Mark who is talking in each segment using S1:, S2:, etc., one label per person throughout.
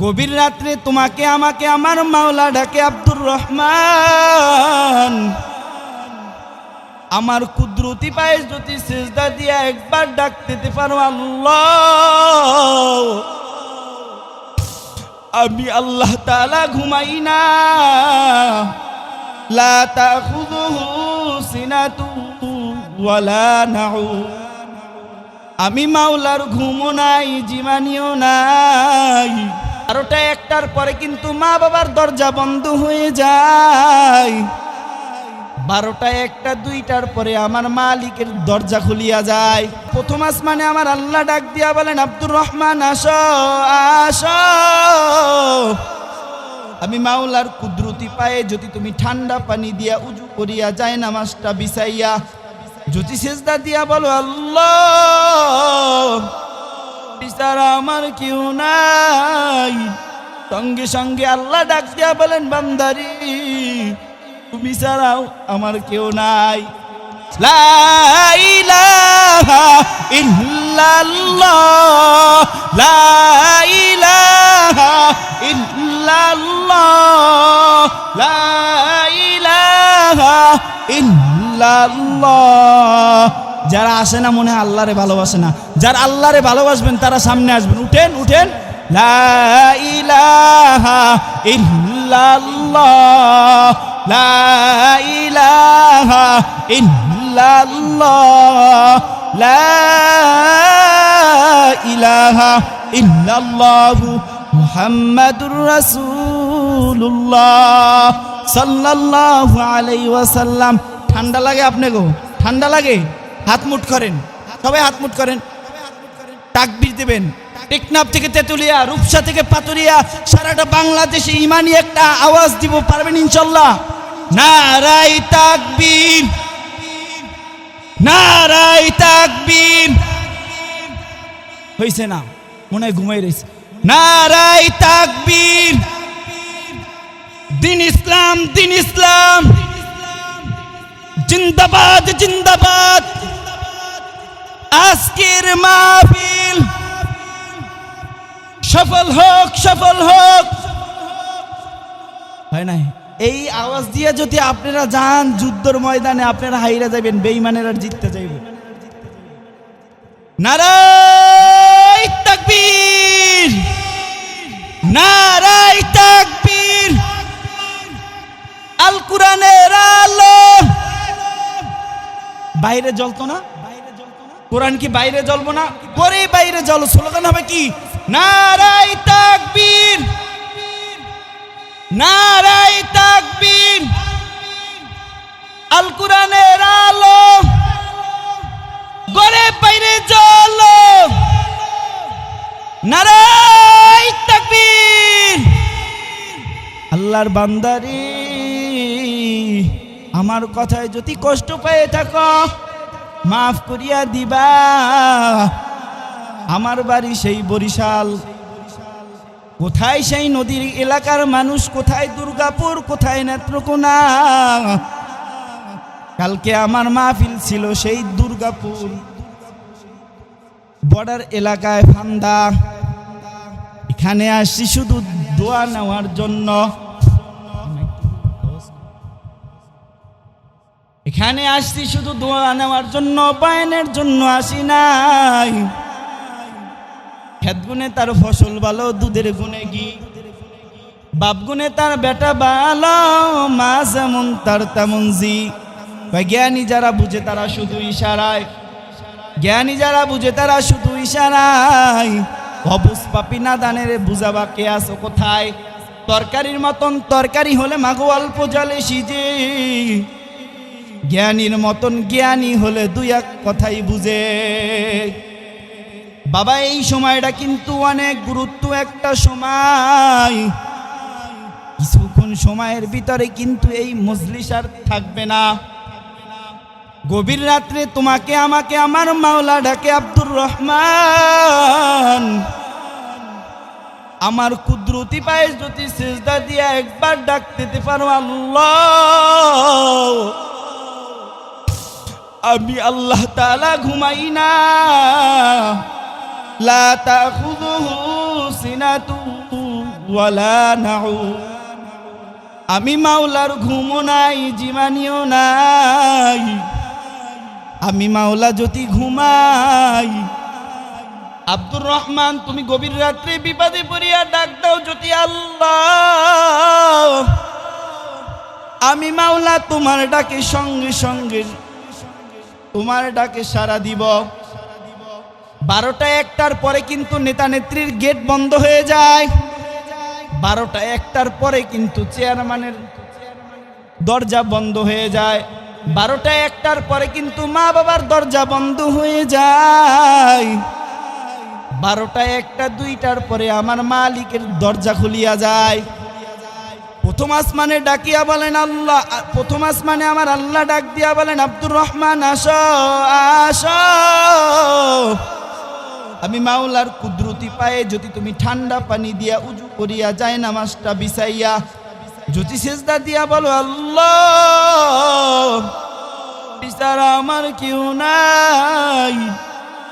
S1: গভীর রাত্রে তোমাকে, আমাকে, আমার মাওলা ডাকে আব্দুর রহমান। আমার কুদরতি পায়ে যদি সেজদা দিয়া একবার ডাকতে পারো আল্লাহ। আমি আল্লাহ তালা ঘুমাই না। আমি মাওলার ঘুমো নাই জীবানিও নাই। বারোটা একটার পরে কিন্তু মা বাবার দরজা বন্ধ হয়ে যায়। বারোটা একটা, দুইটার পরে আমার মালিকের দরজা খুলিয়া যায়। প্রথম আসমানে আমার আল্লাহ ডাক দিয়া বলেন, আব্দুর রহমান, আসো আসো। আমি মাওলার কুদরতি পায়ে যদি তুমি ঠান্ডা পানি দিয়া উজু করিয়া যায় নামাজটা বিছাইয়া যদি সেজদা দিয়া বলো, আল্লাহ বিচারা আমার কেউ নাই। সঙ্গে সঙ্গে আল্লাহ ডাক দিয়া বলেন, বান্দারি, তুমি ছাড়াও আমার কেউ নাই। ইল্লাল্লাহ। যারা আসে না মনে হয় আল্লাহরে ভালোবাসে না। যারা আল্লাহরে ভালোবাসবেন, তারা সামনে আসবেন। উঠেন উঠেন। লা ইলাহা ইল্লাল্লাহ। লা ইলাহা ওয়াসাল্লাম। ঠান্ডা লাগে আপনাকে ঠান্ডা লাগে। হাত মুট করেন, সবাই হাত মুট করেন। তাকবির দেবেন। টেকনাফ থেকে তেতুলিয়া, রূপসা থেকে পাতুরিয়া সারাটা বাংলাদেশে ইমানি একটা আওয়াজ দিব, পারবেন ইনশাল্লাহ? নারাই তাকবীর। নারাই তাকবীর। হইছে না, মনে হয় ঘুমাই রয়েছে নারাই তাকবীর। দিন ইসলাম দিন ইসলাম। জিন্দাবাদ জিন্দাবাদ। আজকের মাহফিল সফল হোক সফল হোক। হয় নাই? এই আওয়াজ দিয়ে যদি আপনারা যান যুদ্ধর ময়দানে, আপনারা হাইরা যাবেন বেইমানের আর জিততে যাইব। নারাই তাকবীর নারাই তাকবীর। বাইরে জ্বলতো না? কোরআন কি বাইরে জ্বলবো না? করে বাইরে জ্বলো। স্লোগান হবে কি? নারাই তাকবীর। নারাই তাকবীর। আল কোরআনের আলো। গড়ে বাইরে জ্বলো। নারাই তাকবীর। আল্লাহর বান্দারি আমার কথায় যদি কষ্ট পেয়ে থাকো, মাফ করিয়া দিবা। আমার বাড়ি সেই বরিশাল। কোথায় সেই নদীর এলাকার মানুষ? কোথায় দুর্গাপুর? কোথায় নেত্রকোনা? কালকে আমার মাহফিল ছিল সেই দুর্গাপুর। বর্ডার এলাকায় ফান্দা। এখানে আসছি শুধু দোয়া নেওয়ার জন্য। এখানে আসছি শুধু দোয়া নেওয়ার জন্য, বায়নের জন্য আসি নাই। খেত গুনে তার ফসল ভালো, দুধের গুনে গি বাপ গুনে তার বেটা ভালো, মা যেমন তার তেমন জি। জ্ঞানী যারা বুঝে তারা শুধু ইশারায়। জ্ঞানী যারা বুঝে তারা শুধু ইশারায়। অবুজ পাপি না দানের বুঝাবা কে আসো কোথায়? তরকারির মতন তরকারি হলে মাগো অল্প জলে সিজে। জ্ঞানীর মতন জ্ঞানী হলে দুই এক কথাই বুঝে। বাবা, এই সময়টা কিন্তু অনেক গুরুত্ব একটা সময়। কিছুক্ষণ সময়ের ভিতরে কিন্তু এই মজলিস আর থাকবে না। গভীর রাত্রে তোমাকে, আমাকে, আমার মাওলা ডাকে, আব্দুর রহমান। আমার কুদরতি পায়ে যদি সেজদা দিয়া একবার ডাক দিতে পারো আল্লাহ। আমি আল্লাহ তালা ঘুমাই না। আমি মাওলার ঘুমও নাই জীবানিও নাই। আমি মাওলা যদি ঘুমাই, আব্দুর রহমান, তুমি গভীর রাত্রে বিপদে পড়িয়া ডাক দাও যদি আল্লাহ। আমি মাওলা তোমার ডাকে সঙ্গে সঙ্গে তোমার ডাকে সারা দিব। বারোটা একটার পরে কিন্তু নেতা নেত্রীর গেট বন্ধ হয়ে যায়। বারোটা একটার পরে কিন্তু চেয়ারম্যানের দরজা বন্ধ হয়ে যায়। বারোটা একটার পরে কিন্তু মা বাবার দরজা বন্ধ হয়ে যায়। বারোটা একটা দুইটার পরে আমার মালিকের দরজা খুলিয়া যায়। প্রথম আসমানে ডাকিয়া বলেন, আল্লাহ প্রথম আসমানে আমার আল্লাহ ডাক দিয়া বলেন, আব্দুর রহমান, আসো আসো। আমি মাওলার কুদরতি পায়ে যদি তুমি ঠান্ডা পানি দিয়া উজু করিয়া যায় নামাজটা বিছাইয়া, যদি সেজদা দিয়া বলো, আল্লাহ, বিচারা আমার কেউ নাই।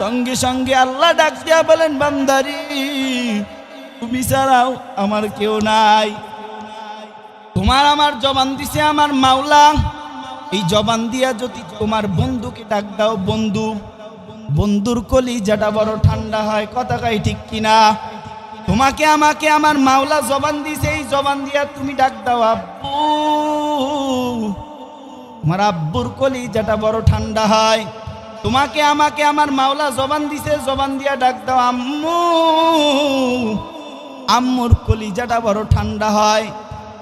S1: সঙ্গে সঙ্গে আল্লাহ ডাক দিয়া বলেন, বান্দারি, তুমি ছাড়াও আমার কেউ নাই। তোমার আমার জবান দিছে আমার মাওলা। এই জবান দিয়া যদি তোমার বন্ধুকে ডাক দাও, বন্ধু। বন্ধুর কলি যেটা বড় ঠান্ডা হয়, কথা কাই ঠিক কিনা? তোমাকে, আমাকে, আমার মাওলা জবান দিছে, এই জবান দিয়া তুমি ডাক দাও, আব্বু। আমার আব্বুর কলি যেটা বড় ঠান্ডা হয়। তোমাকে, আমাকে, আমার মাওলা জবান দিছে, জবান দিয়া ডাক দাও, আম্মু। আম্মুর কলি যেটা বড় ঠান্ডা হয়।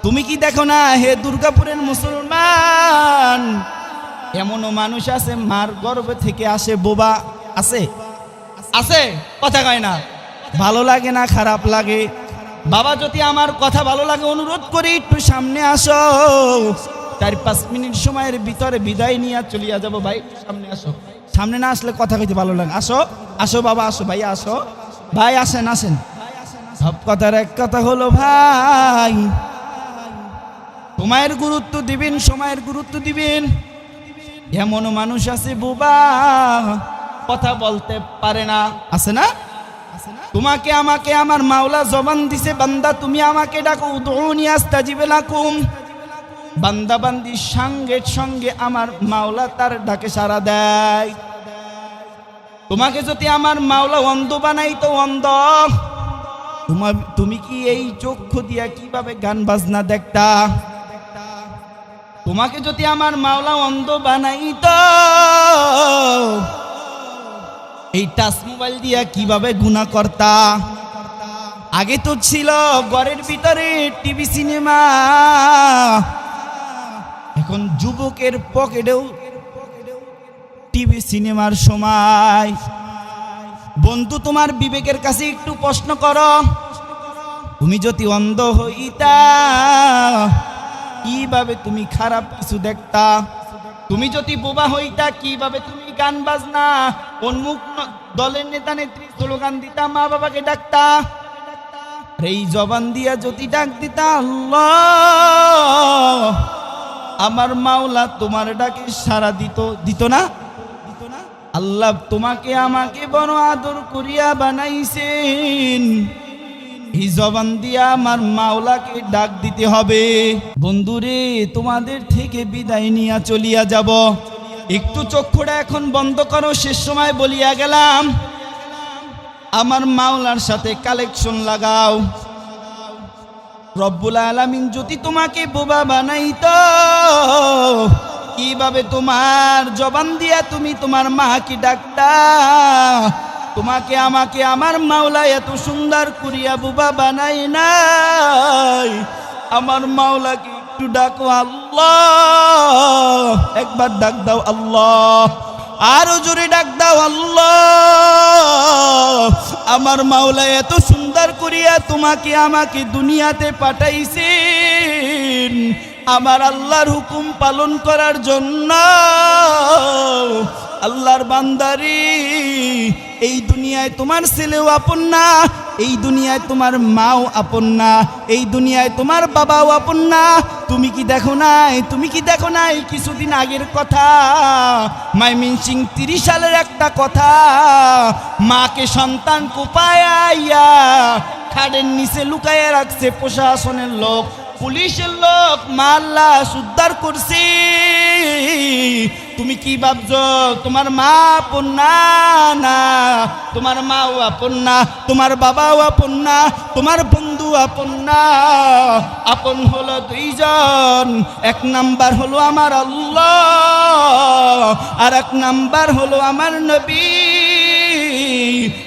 S1: তুমি কি দেখো না হে দুর্গাপুরের মুসলমান? এমনও মানুষ আছে, মার গর্ভ থেকে আসে, বোবা আছে? আছে? কথা কয় না। ভালো লাগে না, খারাপ লাগে? বাবা, যদি আমার কথা ভালো লাগে, অনুরোধ করি, একটু সামনে আসো। চার, পাঁচ মিনিট সময়ের ভিতরে বিদায় নিয়ে চলিয়া যাব, ভাই সামনে আসো। সামনে না আসলে কথা কইতে ভালো লাগে আসো আসো বাবা, আসো, ভাই আসো। ভাই, আসেন আসেন। সব কথার এক কথা হলো, ভাই। সময়ের গুরুত্ব দিবেন, সময়ের গুরুত্ব দিবেন। এমন মানুষ আছে বোবা, কথা বলতে পারে না। আছে না? তোমাকে, আমাকে, আমার মাওলা জবান দিছে, বান্দা, তুমি আমাকে ডাকো উদৌনি আস্তাজিবে লাকুম। বান্দা, বান্দি সঙ্গে সঙ্গে আমার মাওলা তার ডাকে সারা দেয়। তোমাকে যদি আমার মাওলা অন্ধ বানাই তো অন্ধ। তোমার তুমি কি এই চক্ষু দিয়া কীভাবে গান বাজনা দেখতা? তোমাকে যদি আমার মাওলা অন্ধ বানাই তো এই টাচ মোবাইল দিয়া কীভাবে গুণা করতা? আগে তো ছিল ঘরের ভিতরে টিভি, সিনেমা। এখন যুবকের পকেটেও টিভি, সিনেমার সময়। বন্ধু, তোমার বিবেকের কাছে একটু প্রশ্ন করো। তুমি যদি অন্ধ হইতা কীভাবে তুমি খারাপ কিছু দেখতা? তুমি যদি বোবা হইতা, কীভাবে তুমি গান বাজনা? উন্মুখ ন- দলের নেতা নেত্রী স্লোগান দিতা, মা বাবাকে ডাকতা? এই জবান দিয়া যদি ডাক দিতা, আল্লাহ! আমার মাওলা তোমার ডাকে সারা দিত দিত না? আল্লাহ তোমাকে আমাকে বড় আদর করিয়া বানাইছেন। জবান দিয়া আমার মাওলাকে ডাক দিতে হবে। বন্ধুরে, তোমাদের থেকে বিদায় নিয়া চলিয়া যাব। একটু চক্ষুটা এখন বন্ধ করো, শেষ সময় বলিয়া গেলাম। আমার মাওলার সাথে কালেকশন লাগাও। রব্বুল আলামিন যদি তোমাকে বোবা বানাইতো, কীভাবে তোমার জবান দিয়া তুমি তোমার মাকে ডাকতা? তোমাকে, আমাকে, আমার মাওলা এত সুন্দর করিয়া বুবা বানাই নাই। আমার মাওলাকে একটু ডাকো, আল্লাহ। একবার ডাক দাও, আল্লাহ। আরও জোরে ডাক দাও, আল্লাহ। আমার মাওলা এত সুন্দর করিয়া তোমাকে, আমাকে দুনিয়াতে পাঠাইছেন। আমার আল্লাহর হুকুম পালন করার জন্য আল্লাহর বান্দারি, এই দুনিয়ায় তোমার ছেলেও আপন না, এই দুনিয়ায় তোমার মাও আপন না, এই দুনিয়ায় তোমার বাবাও আপন না। তুমি কি দেখো নাই? তুমি কি দেখো নাই? কিছুদিন আগের কথা, মাইমিন সিং তিরিশ সালের একটা কথা, মাকে সন্তান কোপায়া খাড়ের নিচে লুকাইয়া রাখছে প্রশাসনের লোক, পুলিশের লোক, মাল্লা উদ্ধার করছি। তুমি কি ভাবছ? তোমার মা আপন না। না তোমার মাও আপন না তোমার বাবাও আপন না তোমার বন্ধু আপন না আপন হলো দুইজন। এক নাম্বার হলো আমার আল্লাহ। আর এক নাম্বার হলো আমার নবী।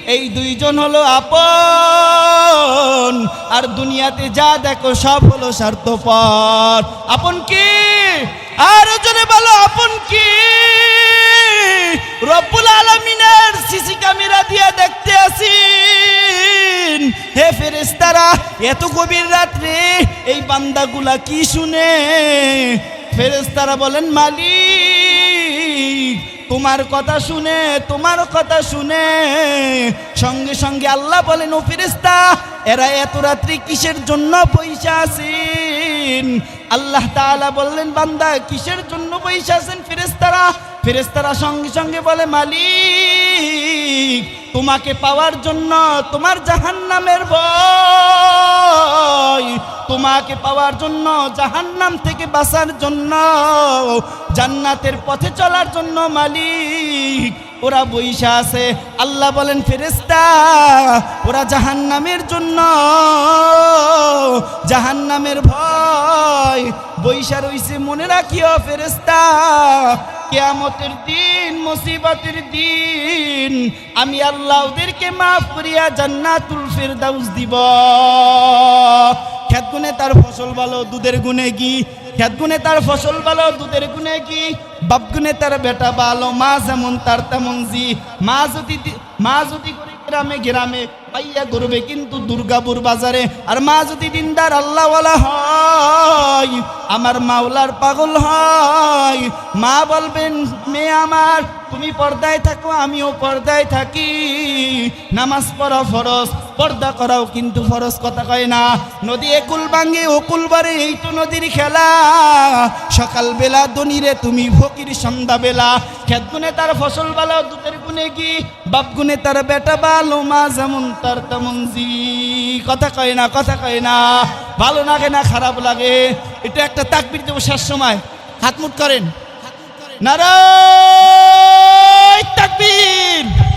S1: এই দুইজন হলো আপন। আর দুনিয়াতে যা দেখো সব হলো স্বার্থপর। আপন কি? আর জনে বলো, আপন কি? রব্বুল আলমিনের সিসি ক্যামেরা দিয়ে দেখতে আসিন। হে ফেরেস্তারা এত গভীর রাত্রে এই বান্দাগুলা কি শুনে? ফেরেস্তারা বলেন, মালিক, তোমার কথা শুনে, তোমার কথা শুনে। সঙ্গে সঙ্গে আল্লাহ বলেন, ও ফেরেস্তা এরা এত রাত্রি কিসের জন্য পয়সা আছেন আল্লাহ তাআলা বললেন, বান্দা, কিসের জন্য পয়সা আছেন ফেরেস্তারা ফেরেস্তারা সঙ্গে সঙ্গে বলে, মালিক, তোমাকে পাওয়ার জন্য তোমার জাহান্নামের ভয়। তোমাকে পাওয়ার জন্য, জাহান্নাম থেকে বাঁচার জন্য, জান্নাতের পথে চলার জন্য মালিক, ওরা বৈশা আছে। আল্লাহ বলেন ফেরেস্তা ওরা জাহান্নামের জন্য জাহান্নামের ভয় বৈশা রইছে, মনে রাখিও ফেরেস্তা কেয়ামতের দিন, মুসিবতের দিন, আমি আল্লাহ ওদেরকে মাফ করিয়া জান্নাতুল ফেরদাউস দিব। খেত গুনে তার ফসল ভালো, দুধের গুনে কি? খেত গুনে তার ফসল ভালো, দুধের গুনে কি? বাপ গুনে তার বেটা ভালো, মা যেমন তার তেমন জি। মা যদি মা যদি করে গ্রামে গ্রামে পাইয়া করবে কিন্তু দুর্গাপুর বাজারে। আর মা যদি দিনদার আল্লাহওয়ালা হয়, আমার মাওলার পাগল হয়, মা বলবেন, মেয়ে আমার, তুমি পর্দায় থাকো, আমিও পর্দায় থাকি। নামাজ পড়া ফরজ, পর্দা করাও কিন্তু ফরজ কথা কয় না। নদী একুল ভাঙ্গে ওকুল বারে এই তো নদীর খেলা। সকালবেলা দনিরে তুমি ফকির, সন্ধ্যাবেলা। খেত গুনে তার ফসল বালাও দুধের গুনে কি বাপ গুনে তার বেটা বালো মা যেমন তার তেমন জি। কথা কয় না, কথা কয় না। ভালো লাগে না, খারাপ লাগে। এটা একটা তাকবির দেবো শেষ সময়। হাত মুট করেন। নারায় তাকবীর।